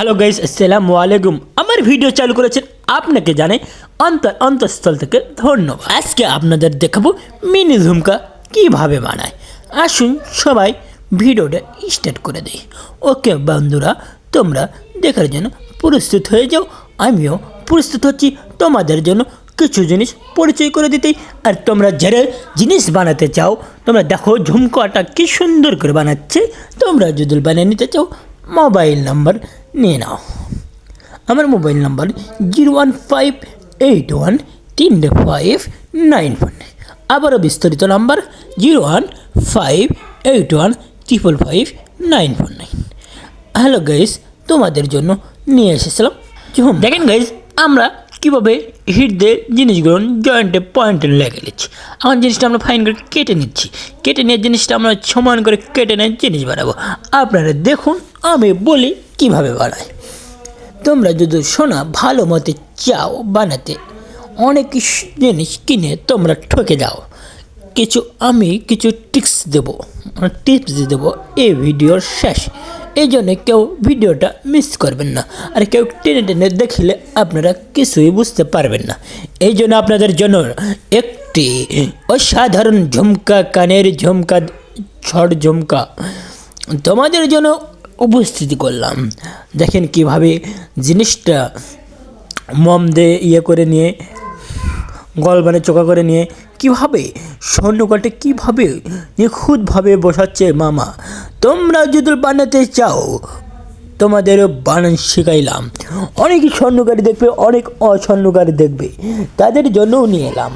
Hello guys আসসালামু আলাইকুম আমার ভিডিও চালু করেছেন আপনাকে জানে অন্তর অন্তঃস্থল থেকে ধন্যবাদ। আজকে আপনাদের দেখাবো মিনি ঝুমকা কীভাবে বানায়। আসুন সবাই ভিডিওটা স্টার্ট করে দিই। ওকে বন্ধুরা, তোমরা দেখার জন্য প্রস্তুত হয়ে যাও। আমিও প্রস্তুত হচ্ছি তোমাদের জন্য কিছু জিনিস পরিচয় করে দিতেই। আর তোমরা যারা জিনিস বানাতে চাও, তোমরা দেখো ঝুমকাটা কি সুন্দর করে বানাচ্ছে। তোমরা যদি বানিয়ে নিতে চাও, মোবাইল নাম্বার নিয়ে নাও আমার mobile number zero one five eight one তিনটে ফাইভ নাইন ওয়ান। আবারও বিস্তারিত number zero one five eight one triple five nine four nine hello guys, তোমাদের জন্য নিয়ে এসেছিলাম। ঝুম দেখেন গাইস, আমরা কীভাবে হিট দিয়ে জিনিসগুলো জয়েন্টে পয়েন্টে লেগে নিচ্ছি। আমার জিনিসটা আমরা ফাইন করে কেটে নিচ্ছি। কেটে নিয়ে জিনিসটা আমরা সমান করে কেটে নিয়ে জিনিস বানাবো। আপনারা দেখুন, আমি বলি কীভাবে বানাই তোমরা যদি সোনা ভালো মতে চাও বানাতে, অনেক জিনিস কিনে তোমরা ঠকে যাও। কিছু আমি কিছু টিপস দেবো। টিপস দিয়ে দেবো এই ভিডিওর শেষ। এই জন্য কেউ ভিডিওটা মিস করবেন না। আর কেউ টেনে টেনে দেখলে আপনারা কিছুই বুঝতে পারবেন না। এই জন্য আপনাদের জন্য একটি অসাধারণ ঝুমকা, কানের ঝুমকা ছড় ঝুমকা। তোমাদের জন্য উপস্থিতি করলাম। দেখেন কীভাবে জিনিসটা মম দিয়ে ইয়ে করে নিয়ে গল গলবানে চোখা করে নিয়ে, কীভাবে স্বর্ণকাটে কীভাবে নিখুঁতভাবে বসাচ্ছে মামা, তোমরা যদি বানাতে চাও, তোমাদেরও বানান শিখাইলাম। অনেক স্বর্ণকারী দেখবে, অনেক অস্বর্ণকারী দেখবে। তাদের জন্যও নিয়ে এলাম।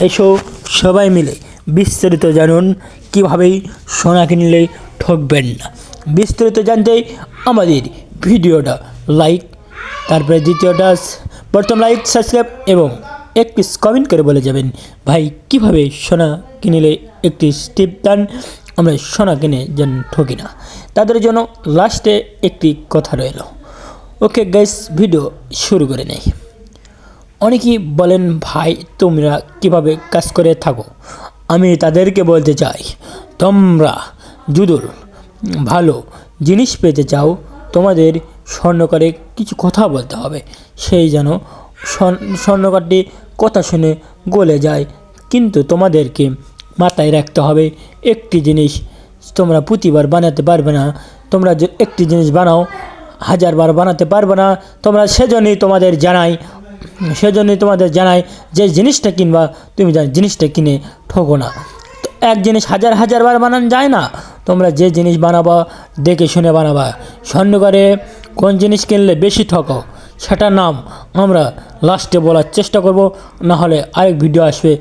এসো সবাই মিলে বিস্তারিত জানুন কীভাবে সোনা কিনলে ঠকবেন না। বিস্তারিত জানতে আমাদের ভিডিওটা লাইক তারপরে দ্বিতীয়টা প্রথম লাইক সাবস্ক্রাইব এবং একটি কমেন্ট করে বলে যাবেন। ভাই, কীভাবে সোনা কিনলে একটি স্টেপ দান আমরা সোনা কিনে যেন ঠকি না। তাদের জন্য লাস্টে একটি কথা রইল। ওকে গাইস ভিডিও শুরু করে নেই। অনেকেই বলেন, ভাই, তোমরা কীভাবে কাজ করে থাকো? আমি তাদেরকে বলতে চাই, তোমরা যুদুর ভালো জিনিস পেতে চাও, তোমাদের স্বর্ণকারে কিছু কথা বলতে হবে। সেই যেন স্বর্ণ- স্বর্ণকারটি কথা শুনে গলে যায়। কিন্তু তোমাদেরকে মাথায় রাখতে হবে, একটি জিনিস তোমরা প্রতিবার বানাতে পারবে না। তোমরা যে একটি জিনিস বানাও, হাজারবার বানাতে পারবে না। তোমরা সেজন্যই তোমাদের জানাই, সেজন্যই তোমাদের জানাই যে জিনিসটা কিনবা, তুমি যা জিনিসটা কিনে ঠকো না। তো এক জিনিস হাজার হাজারবার বানানো যায় না। তোমরা যে জিনিস বানাবা, দেখে শুনে বানাবা। স্বর্ণকারে কোন জিনিস কিনলে বেশি ঠকো সেটার নাম আমরা লাস্টে বলার চেষ্টা করব না হলে আরেক ভিডিও আসবে।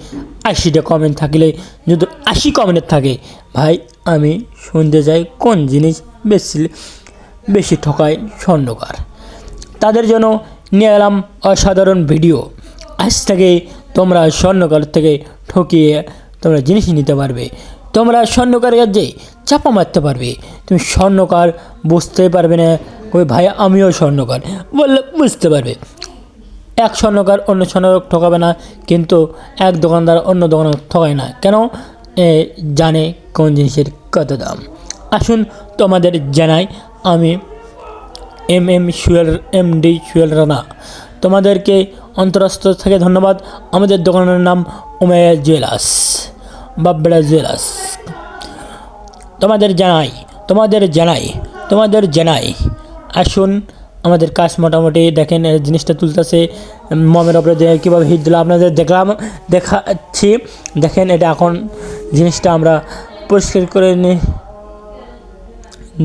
আশিটা কমেন্ট থাকলে, যদি আশি কমেন্ট থাকে, ভাই আমি শুনতে চাই কোন জিনিস বেশি বেশি ঠকায় স্বর্ণকার। তাদের জন্য নিয়ে এলাম অসাধারণ ভিডিও। আজ থেকে তোমরা স্বর্ণকার থেকে ঠকিয়ে তোমরা জিনিস নিতে পারবে। তোমরা স্বর্ণকার কাছে চাপা মারতে পারবে। তুমি স্বর্ণকার বুঝতে পারবে না ওই ভাই, আমিও স্বর্ণকার। বললে বুঝতে পারবে। এক স্বর্ণকার অন্য স্বর্ণকার ঠকাবে না, কিন্তু এক দোকানদার অন্য দোকানে ঠকায় না। কেন? জানে কোন জিনিসের কত দাম। আসুন তোমাদের জানাই, আমি M M Suel, M D Suel Rana. তোমাদেরকে অন্তরাস্ত্র থেকে ধন্যবাদ। আমাদের দোকানের নাম ওমেয়া জুয়েলার্স বাবড়া জুয়েলার্স। তোমাদের জানাই তোমাদের জানাই তোমাদের জানাই। আসুন, আমাদের কাজ মোটামুটি দেখেন জিনিসটা তুলতেছে মমের ওপরে কীভাবে হিট দিল, আপনাদের দেখলাম, দেখাচ্ছি। দেখেন, এটা এখন জিনিসটা আমরা পরিষ্কার করে নিই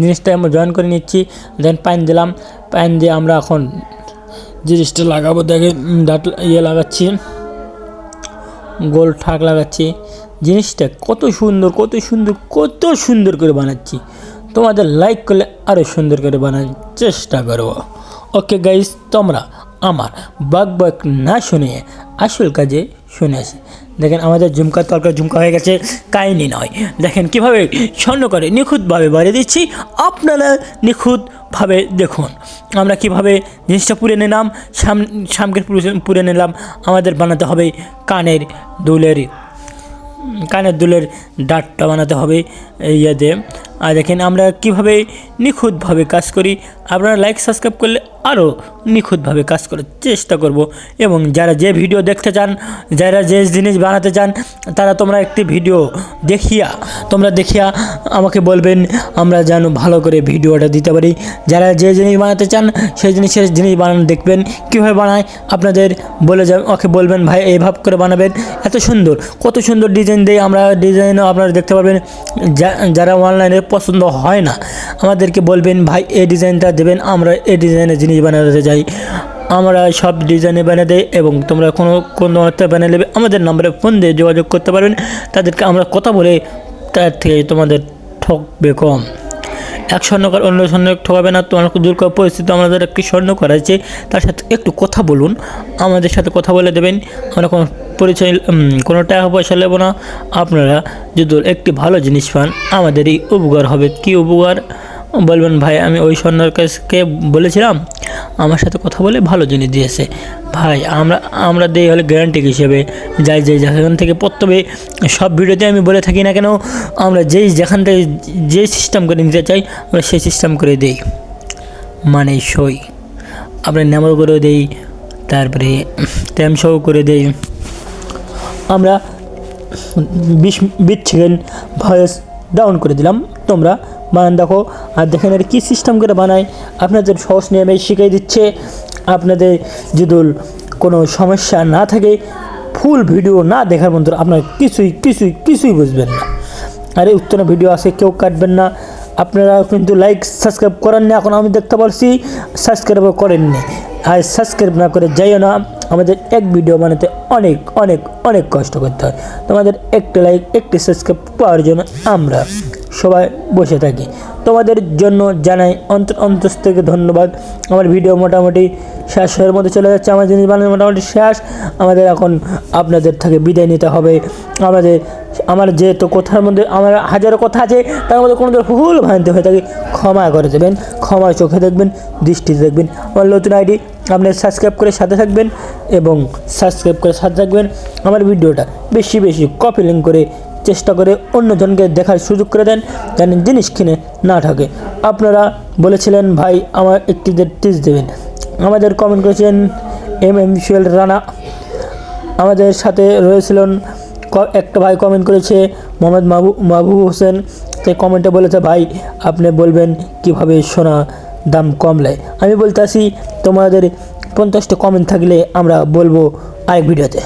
জিনিসটা আমরা জয়েন করে নিচ্ছি। দেন পাইন দিলাম পাইন দিয়ে আমরা এখন জিনিসটা লাগাবো দেখে ডাট ইয়ে লাগাচ্ছি, গোল ঠাক লাগাচ্ছি। জিনিসটা কত সুন্দর কত সুন্দর কত সুন্দর করে বানাচ্ছি। তোমাদের লাইক করলে আরও সুন্দর করে বানানোর চেষ্টা করব। ওকে গাইস তোমরা আমার বাক বাক না শুনে আসল কাজে শুনে আসে। দেখেন আমাদের ঝুমকা তরকার ঝুমকা হয়ে গেছে, কাহিনি নয়। দেখেন কীভাবে স্বর্ণ করে নিখুঁতভাবে বাড়িয়ে দিচ্ছি, আপনারা নিখুঁতভাবে দেখুন। আমরা কীভাবে জিনিসটা পুড়ে নিলাম, সাম সামকে পুড়ে নিলাম, আমাদের বানাতে হবে কানের দুলের কানের দুলের ডাটটা বানাতে হবে ইয়ে দিয়ে আর দেখেন আমরা কীভাবে নিখুঁতভাবে কাজ করি, আপনারা লাইক সাবস্ক্রাইব করলে আরও নিখুঁতভাবে কাজ করার চেষ্টা করব। এবং যারা যে ভিডিও দেখতে চান, যারা যে জিনিস বানাতে চান, তারা তোমরা একটি ভিডিও দেখিয়া, তোমরা দেখিয়া আমাকে বলবেন, আমরা যেন ভালো করে ভিডিওটা দিতে পারি। যারা যে জিনিস বানাতে চান, সেই জিনিসের জিনিস বানানো দেখবেন, কীভাবে বানায়, আপনাদের বলে যা ওকে বলবেন, ভাই এইভাবে করে বানাবেন। এত সুন্দর, কত সুন্দর ডিজাইন দেয় আমরা ডিজাইনও আপনারা দেখতে পারবেন। যারা অনলাইনে পছন্দ হয় না, আমাদেরকে বলবেন, ভাই, এই ডিজাইনটা দেবেন, আমরা এই ডিজাইনের জিনিস বানাতে চাই। আমরা সব ডিজাইনে বানিয়ে দেয় এবং তোমরা কোনো কোনো বানিয়ে নেবে। আমাদের নাম্বারে ফোন দিয়ে যোগাযোগ করতে পারবেন। তাদেরকে আমরা কথা বলে তার থেকে তোমাদের ঠকবে কম। এক স্বর্ণকার অন্য স্বর্ণ ঠকাবে না। তোমার দুর্গা পরিস্থিতি আমাদের একটি স্বর্ণ করাইছে, তার সাথে একটু কথা বলুন। আমাদের সাথে কথা বলে দেবেন। আমরা কোনো পরিচয় কোনো টাকা পয়সা নেব না। আপনারা যদি একটি ভালো জিনিস পান, আমাদেরই উপকার হবে। কি উপকার? বলবেন, ভাই, আমি ওই স্বর্ণের কাছকে বলেছিলাম, আমার সাথে কথা বলে ভালো জিনিস দিয়েছে। ভাই, আমরা আমরা দিই হলে গ্যারান্টি হিসেবে। যাই যাই, যেখান থেকে প্রথমে সব ভিডিওতে আমি বলে থাকি না কেন, আমরা যেই যেখান থেকে যে সিস্টেম করে নিতে চাই, আমরা সেই সিস্টেম করে দিই। মানে সই। আমরা নাম্বার করে দেই, তারপরে ট্যাম শো করে দেই। আমরা বিশ বিশ সেকেন্ড ভয়েস ডাউন করে দিলাম। তোমরা বানান দেখো। আর দেখেন আর কী সিস্টেম করে বানায়। আপনাদের সহজ নিয়মে শিখিয়ে দিচ্ছে। আপনাদের যদি কোনো সমস্যা না থাকে ফুল ভিডিও না দেখার মধ্যে আপনার কিছুই কিছুই কিছুই বুঝবেন না। আরে উত্তর ভিডিও আছে, কেউ কাটবেন না। আপনারা কিন্তু লাইক সাবস্ক্রাইব করেন না, এখন আমি দেখতে পারছি সাবস্ক্রাইবও করেননি। আর সাবস্ক্রাইব না করে যাইও না। আমাদের এক ভিডিও বানাতে অনেক অনেক অনেক কষ্ট করতে হয়। তোমাদের একটি লাইক একটি সাবস্ক্রাইব পাওয়ার জন্য আমরা সবাই বসে থাকি। তোমাদের জন্য জানাই অন্তর অন্তর থেকে ধন্যবাদ। আমার ভিডিও মোটামুটি শেষ হওয়ার মধ্যে চলে যাচ্ছে। আমার জিনিস বানানো মোটামুটি শেষ। আমাদের এখন আপনাদের থেকে বিদায় নিতে হবে। আমাদের আমার যেহেতু কথার মধ্যে আমার হাজারো কথা আছে, তার মধ্যে কোনো ভুল ভ্রান্তি হয়ে থাকে ক্ষমা করে দেবেন ক্ষমা চোখে দেখবেন, দৃষ্টিতে দেখবেন। আমার নতুন আইডি আপনি সাবস্ক্রাইব করে সাথে থাকবেন এবং সাবস্ক্রাইব করে সাথে থাকবেন। আমার ভিডিওটা বেশি বেশি কপি লিঙ্ক করে চেষ্টা করে অন্যজনকে দেখার সুযোগ করে দেন, যেন জিনিস কিনে না থাকে আপনারা বলেছিলেন, ভাই, আমার একটি টিস দেবেন। আমাদের কমেন্ট করেছেন, এম এম রানা। আমাদের সাথে রয়েছিলেন একটা ভাই কমেন্ট করেছে, মোহাম্মদ মাহবু মাহবুব হোসেন সে কমেন্টে বলেছে, ভাই, আপনি বলবেন কীভাবে সোনা দাম কমলে? আমি বলতে আসি তোমাদের পঞ্চাশটা কমেন্ট থাকলে আমরা বলব আরেক ভিডিওতে